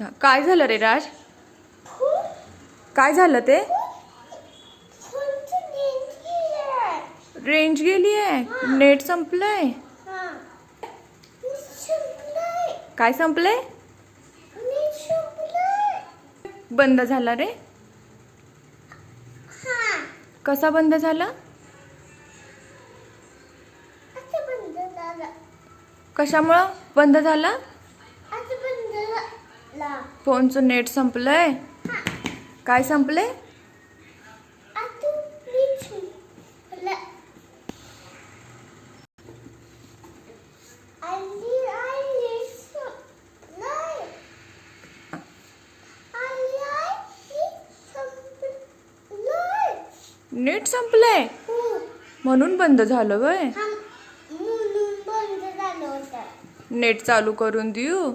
काय झालं रे राज? काय झालं ते? रेंज गेली आहे. नेट संपलंय. काय संपलंय? बंद झाला रे. कसा बंद झाला? कशामुळं बंद झाला? फोनचं नेट संपलंय? काय संपलंय? नेट संपलंय? म्हणून बंद झालं वय? म्हणून बंद झालं होतं. नेट चालू करून देऊ.